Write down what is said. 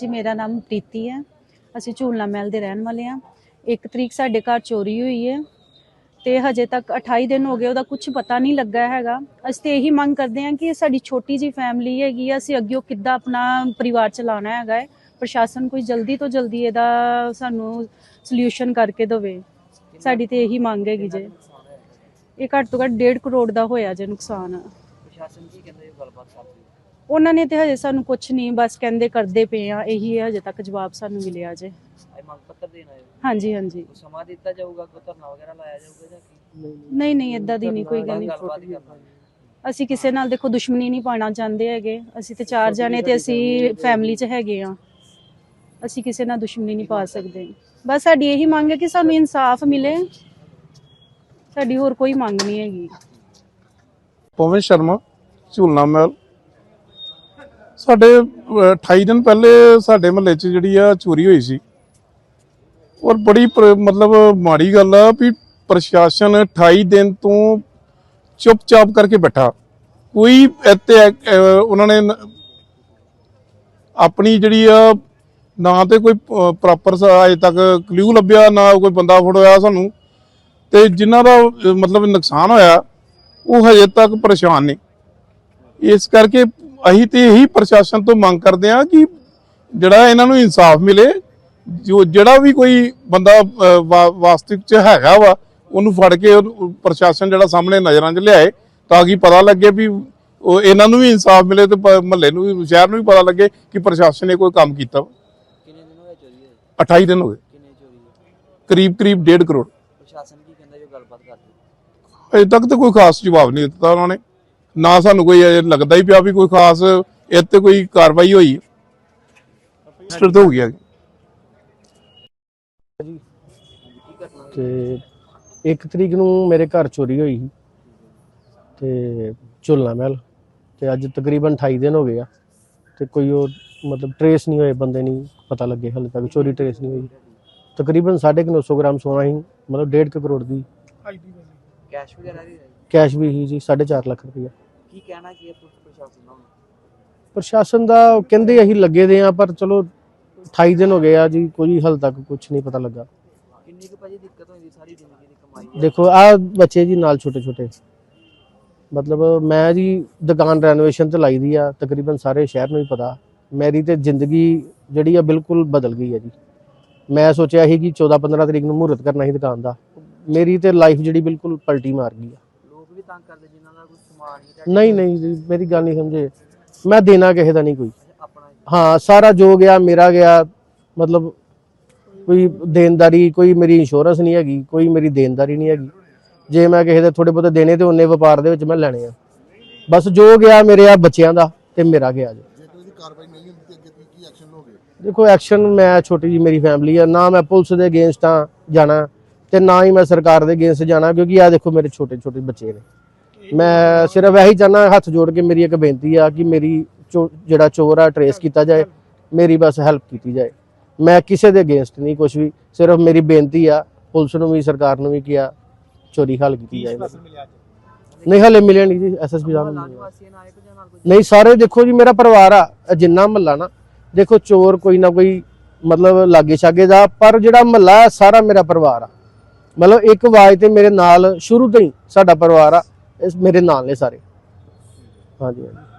ਜੀ ਮੇਰਾ ਨਾਮ ਪ੍ਰੀਤੀ ਹੈ। ਅਸੀਂ ਝੂਲਣਾ ਮਹਿਲ ਦੇ ਰਹਿਣ ਵਾਲੇ ਹਾਂ। ਇੱਕ ਤਰੀਕ ਸਾਡੇ ਘਰ ਚੋਰੀ ਹੋਈ ਹੈ ਤੇ ਹਜੇ ਤੱਕ 28 ਦਿਨ ਹੋ ਗਏ, ਉਹਦਾ ਕੁਝ ਪਤਾ ਨਹੀਂ ਲੱਗਾ ਹੈਗਾ। ਅਸੀਂ ਤੇ ਇਹੀ ਮੰਗ ਕਰਦੇ ਹਾਂ ਕਿ ਸਾਡੀ ਛੋਟੀ ਜੀ ਫੈਮਿਲੀ ਹੈਗੀ ਆ, ਅਸੀਂ ਅੱਗੇ ਕਿੱਦਾਂ ਆਪਣਾ ਪਰਿਵਾਰ ਚਲਾਉਣਾ ਹੈਗਾ ਹੈ। ਪ੍ਰਸ਼ਾਸਨ ਕੋਈ ਜਲਦੀ ਤੋਂ ਜਲਦੀ ਇਹਦਾ ਸਾਨੂੰ ਸੋਲੂਸ਼ਨ ਕਰਕੇ ਦੇਵੇ। ਸਾਡੀ ਤੇ ਇਹੀ ਮੰਗ ਹੈਗੀ ਜੇ। ਇਹ ਘੱਟ ਤੋਂ ਘੱਟ 1.5 ਕਰੋੜ ਦਾ ਹੋਇਆ ਜੇ ਨੁਕਸਾਨ। ਪ੍ਰਸ਼ਾਸਨ ਕੀ ਕਹਿੰਦਾ ਇਹ ਗੱਲਬਾਤ ਕਰਦੇ ਉਹਨਾਂ ਨੇ ਤੇ ਹਜੇ ਸਾਨੂੰ ਕੁਝ ਨਹੀਂ ਬਸ ਕਹਿੰਦੇ ਕਰਦੇ ਪਏ ਆ ਇਹੀ ਹੈ ਹਜੇ ਤੱਕ ਜਵਾਬ ਸਾਨੂੰ ਮਿਲਿਆ ਜੇ। ਇਹ ਮੰਗ ਪੱਤਰ ਦੇਣ ਆਏ ਹੋ? ਹਾਂਜੀ ਹਾਂਜੀ। ਕੋਈ ਸਮਾਂ ਦਿੱਤਾ ਜਾਊਗਾ ਕੋਈ ਧਰਨਾ ਵਗੈਰਾ ਲਾਇਆ ਜਾਊਗਾ ਜਾਂ ਕੀ? ਨਹੀਂ ਨਹੀਂ ਇਦਾਂ ਦੀ ਨਹੀਂ ਕੋਈ ਗੱਲ ਨਹੀਂ ਗੱਲਬਾਤ ਕਰਨਾ ਅਸੀਂ ਕਿਸੇ ਨਾਲ ਦੇਖੋ ਦੁਸ਼ਮਣੀ ਨਹੀਂ ਪਾਣਾ ਚਾਹੁੰਦੇ ਹੈਗੇ। ਅਸੀਂ ਤੇ ਚਾਰ ਜਾਣੇ ਤੇ ਅਸੀਂ ਫੈਮਿਲੀ 'ਚ ਹੈਗੇ ਆ। ਅਸੀਂ ਕਿਸੇ ਨਾਲ ਦੁਸ਼ਮਣੀ ਨਹੀਂ ਪਾ ਸਕਦੇ। ਬਸ ਸਾਡੀ ਇਹੀ ਮੰਗ ਹੈ ਕਿ ਸਾਨੂੰ ਇਨਸਾਫ ਮਿਲੇ। ਸਾਡੀ ਹੋਰ ਕੋਈ ਮੰਗ ਨਹੀਂ ਹੈਗੀ। ਪਵਨ ਸ਼ਰਮਾ ਝੂਲਣਾ ਮਹਿਲ। ਸਾਡੇ ਅਹ, 28 ਦਿਨ ਪਹਿਲੇ ਸਾਡੇ ਮਹੱਲੇ 'ਚ ਜਿਹੜੀ ਆ ਚੋਰੀ ਹੋਈ ਸੀ। ਔਰ ਬੜੀ ਪ੍ਰ- ਮਤਲਬ ਮਾੜੀ ਗੱਲ ਆ ਵੀ ਪ੍ਰਸ਼ਾਸਨ 28 ਦਿਨ ਤੋਂ ਚੁੱਪਚਾਪ ਕਰਕੇ ਬੈਠਾ। ਕੋਈ ਇੱਥੇ ਉਹਨਾਂ ਨੇ ਆਪਣੀ ਜਿਹੜੀ ਆ ਨਾ ਤੇ ਕੋਈ ਪ੍ਰੋਪਰ ਅਜੇ ਤੱਕ ਕਲੂ ਲੱਭਿਆ ਨਾ ਕੋਈ ਬੰਦਾ ਫੜੋਇਆ ਸਾਨੂੰ। ਤੇ ਜਿਨ੍ਹਾਂ ਦਾ ਮਤਲਬ ਨੁਕਸਾਨ ਹੋਇਆ ਉਹ ਹਜੇ ਤੱਕ ਪਰੇਸ਼ਾਨ ਨੇ। ਇਸ ਕਰਕੇ ਅਸੀਂ ਤੇ ਇਹੀ ਪ੍ਰਸ਼ਾਸਨ ਤੋਂ ਮੰਗ ਕਰਦੇ ਹਾਂ ਕਿ ਜਿਹੜਾ ਇਹਨਾਂ ਨੂੰ ਇਨਸਾਫ ਮਿਲੇ ਜੋ ਜਿਹੜਾ ਵੀ ਕੋਈ ਬੰਦਾ ਵਾਸਤਵਿਕ ਚ ਹੈਗਾ ਵਾ ਉਹਨੂੰ ਫੜ ਕੇ ਪ੍ਰਸ਼ਾਸਨ ਜਿਹੜਾ ਸਾਹਮਣੇ ਨਜ਼ਰਾਂ 'ਚ ਲਿਆਏ ਤਾਂ ਕਿ ਪਤਾ ਲੱਗੇ ਵੀ ਉਹ ਇਹਨਾਂ ਨੂੰ ਵੀ ਇਨਸਾਫ ਮਿਲੇ ਤੇ ਮਹੱਲੇ ਨੂੰ ਵੀ ਸ਼ਹਿਰ ਨੂੰ ਵੀ ਪਤਾ ਲੱਗੇ ਕਿ ਪ੍ਰਸ਼ਾਸਨ ਨੇ ਕੋਈ ਕੰਮ ਕੀਤਾ। ਕਿੰਨੇ ਦਿਨ ਚੋਰੀ ਹੋਏ? 28 ਦਿਨ ਹੋ ਗਏ। ਕਿੰਨੇ ਚੋਰੀ ਹੋਏ? ਕਰੀਬ ਕਰੀਬ 1.5 ਕਰੋੜ। ਪ੍ਰਸ਼ਾਸਨ ਕੀ ਕਹਿੰਦਾ ਜੋ ਗੱਲਬਾਤ ਕਰਦੇ? ਅਜੇ ਤੱਕ ਤਾਂ ਕੋਈ ਖਾਸ ਜਵਾਬ ਨਹੀਂ ਦਿੱਤਾ ਉਹਨਾਂ ਨੇ। ਨਾ ਸਾਨੂੰ ਕੋਈ ਲੱਗਦਾ ਹੀ ਪਿਆ ਵੀ ਕੋਈ ਖਾਸ ਇਹ ਤੇ ਕੋਈ ਕਾਰਵਾਈ ਹੋਈ। ਸਟਰ ਹੋ ਗਿਆ। ਤੇ ਇੱਕ ਤਰੀਕ ਨੂੰ ਮੇਰੇ ਘਰ ਚੋਰੀ ਹੋਈ ਸੀ ਤੇ ਝੁੱਲਣਾ ਮਹਿਲ ਤੇ ਅੱਜ ਤਕਰੀਬਨ 28 ਦਿਨ ਹੋ ਗਏ ਆ ਤੇ ਕੋਈ ਉਹ ਮਤਲਬ ਟਰੇਸ ਨਹੀਂ ਹੋਏ ਬੰਦੇ ਨਹੀਂ ਪਤਾ ਲੱਗੇ ਹਾਲੇ ਤੱਕ ਚੋਰੀ ਟਰੇਸ ਨਹੀਂ ਹੋਈ। ਤਕਰੀਬਨ 950 ਗ੍ਰਾਮ ਸੋਨਾ ਸੀ ਮਤਲਬ 1.5 ਕਰੋੜ ਦੀ। ਕੈਸ਼ ਵਗੈਰਾ ਵੀ ਹੈ ਕੈਸ਼ ਵੀ ਸੀ ਜੀ 4.5 ਲੱਖ ਰੁਪਇਆ ਕੀ ਕਹਿਣਾ ਕੀ ਹੈ ਪੁਲਿਸ ਪ੍ਰਸ਼ਾਸਨ ਦਾ? ਪ੍ਰਸ਼ਾਸਨ ਦਾ ਕਹਿੰਦੇ ਅਸੀਂ ਲੱਗੇ ਦੇ ਆ ਪਰ ਚਲੋ 28 ਦਿਨ ਹੋ ਗਏ ਆ ਜੀ ਕੋਈ ਹਾਲੇ ਤੱਕ ਕੁਝ ਨਹੀਂ ਪਤਾ ਲੱਗਾ। ਕਿੰਨੀ ਕੁ ਭਾਜੀ ਦਿੱਕਤ ਹੋਈ ਸਾਰੀ ਜ਼ਿੰਦਗੀ ਦੀ ਕਮਾਈ ਹੈ ਦੇਖੋ ਆ ਬੱਚੇ ਜੀ ਨਾਲ ਛੋਟੇ ਛੋਟੇ। ਮਤਲਬ ਮੈਂ ਜੀ ਦੁਕਾਨ ਰੈਨੋਵੇਸ਼ਨ ਤੇ ਲਾਈ ਦੀ ਆ ਤਕਰੀਬਨ ਸਾਰੇ ਸ਼ਹਿਰ ਨੂੰ ਹੀ ਪਤਾ। ਮੇਰੀ ਤੇ ਜ਼ਿੰਦਗੀ ਜਿਹੜੀ ਆ ਬਿਲਕੁਲ ਬਦਲ ਗਈ ਆ ਜੀ। ਮੈਂ ਸੋਚਿਆ ਸੀ ਕਿ 14 15 ਤਰੀਕ ਨੂੰ ਮਹੂਰਤ ਕਰਨਾ ਸੀ ਦੁਕਾਨ ਦਾ। ਮੇਰੀ ਤੇ ਲਾਈਫ ਜਿਹੜੀ ਬਿਲਕੁਲ ਪਲਟੀ ਮਾਰ ਗਈ ਆ। ਤੰਗ ਕਰਦੇ ਜਿਨ੍ਹਾਂ ਦਾ ਕੋਈ ਸਮਾਨ ਹੀ ਤੁਹਾਡੇ ਨਹੀਂ ਨਹੀਂ ਜੀ ਮੇਰੀ ਗੱਲ ਨਹੀਂ ਸਮਝੇ। ਮੈਂ ਦੇਣਾ ਕਿਸੇ ਦਾ ਨਹੀਂ ਕੋਈ। ਆਪਣਾ ਹਾਂ ਸਾਰਾ ਜੋ ਗਿਆ ਮੇਰਾ ਗਿਆ। ਮਤਲਬ ਕੋਈ ਦੇਣਦਾਰੀ ਕੋਈ ਮੇਰੀ ਇੰਸ਼ੋਰੈਂਸ ਨਹੀਂ ਹੈਗੀ ਕੋਈ ਮੇਰੀ ਦੇਣਦਾਰੀ ਨਹੀਂ ਹੈਗੀ। ਜੇ ਮੈਂ ਕਿਸੇ ਦੇ ਥੋੜੇ ਬਹੁਤੇ ਦੇਣੇ ਤੇ ਉਹਨੇ ਵਪਾਰ ਦੇ ਵਿੱਚ ਮੈਂ ਲੈਣੇ ਆ। ਬਸ ਜੋ ਗਿਆ ਮੇਰੇ ਆ ਬੱਚਿਆਂ ਦਾ ਤੇ ਮੇਰਾ ਗਿਆ ਜੀ। ਜੇ ਕੋਈ ਕਾਰਵਾਈ ਨਹੀਂ ਹੁੰਦੀ ਤੇ ਅੱਗੇ ਤੁਸੀਂ ਕੀ ਐਕਸ਼ਨ ਲਓਗੇ? ਦੇਖੋ ਐਕਸ਼ਨ ਮੈਂ ਛੋਟੀ ਜੀ ਮੇਰੀ ਫੈਮਿਲੀ ਆ। ਨਾ ਮੈਂ ਪੁਲਿਸ ਦੇ ਅਗੇਂਸਟ ਆ ਜਾਣਾ ਤੇ ਨਾ ਹੀ ਮੈਂ ਸਰਕਾਰ ਦੇ ਅਗੇਂਸਟ ਜਾਣਾ ਕਿਉਂਕਿ ਆ ਦੇਖੋ ਮੇਰੇ ਛੋਟੇ ਛੋਟੇ ਬੱਚੇ ਨੇ। ਮੈਂ ਸਿਰਫ ਇਹੀ ਚਾਹਨਾ ਹੱਥ ਜੋੜ ਕੇ ਮੇਰੀ ਇੱਕ ਬੇਨਤੀ ਆ ਕਿ ਮੇਰੀ ਚੋ- ਜਿਹੜਾ ਚੋਰ ਆ ਟਰੇਸ ਕੀਤਾ ਜਾਏ ਮੇਰੀ ਬਸ ਹੈਲਪ ਕੀਤੀ ਜਾਏ। ਮੈਂ ਕਿਸੇ ਦੇ ਅਗੇਂਸਟ ਨਹੀਂ ਕੁਝ ਵੀ ਸਿਰਫ ਮੇਰੀ ਬੇਨਤੀ ਆ ਪੁਲਿਸ ਨੂੰ ਵੀ ਸਰਕਾਰ ਨੂੰ ਵੀ ਕਿਹਾ ਚੋਰੀ ਹੱਲ ਕੀਤੀ ਜਾਏ। ਨਹੀਂ ਹਲੇ ਮਿਲਿਆ ਨਹੀਂ ਜੀ ਐਸਐਸਪੀ ਸਾਹਿਬ ਨਹੀਂ ਸਾਰੇ ਦੇਖੋ ਜੀ ਮੇਰਾ ਪਰਿਵਾਰ ਆ ਜਿੰਨਾ ਮਹੱਲਾ ਨਾ ਦੇਖੋ ਚੋਰ ਕੋਈ ਨਾ ਕੋਈ ਮਤਲਬ ਲਾਗੇ ਛਾਗੇ ਦਾ ਪਰ ਜਿਹੜਾ ਮਹੱਲਾ ਸਾਰਾ ਮੇਰਾ ਪਰਿਵਾਰ ਆ। ਮਤਲਬ ਇੱਕ ਆਵਾਜ਼ ਤੇ ਮੇਰੇ ਨਾਲ ਸ਼ੁਰੂ ਤੋਂ ਹੀ ਸਾਡਾ ਪਰਿਵਾਰ ਆ। ਇਸ ਮੇਰੇ ਨਾਲ ਨੇ ਸਾਰੇ। ਹਾਂਜੀ ਹਾਂਜੀ।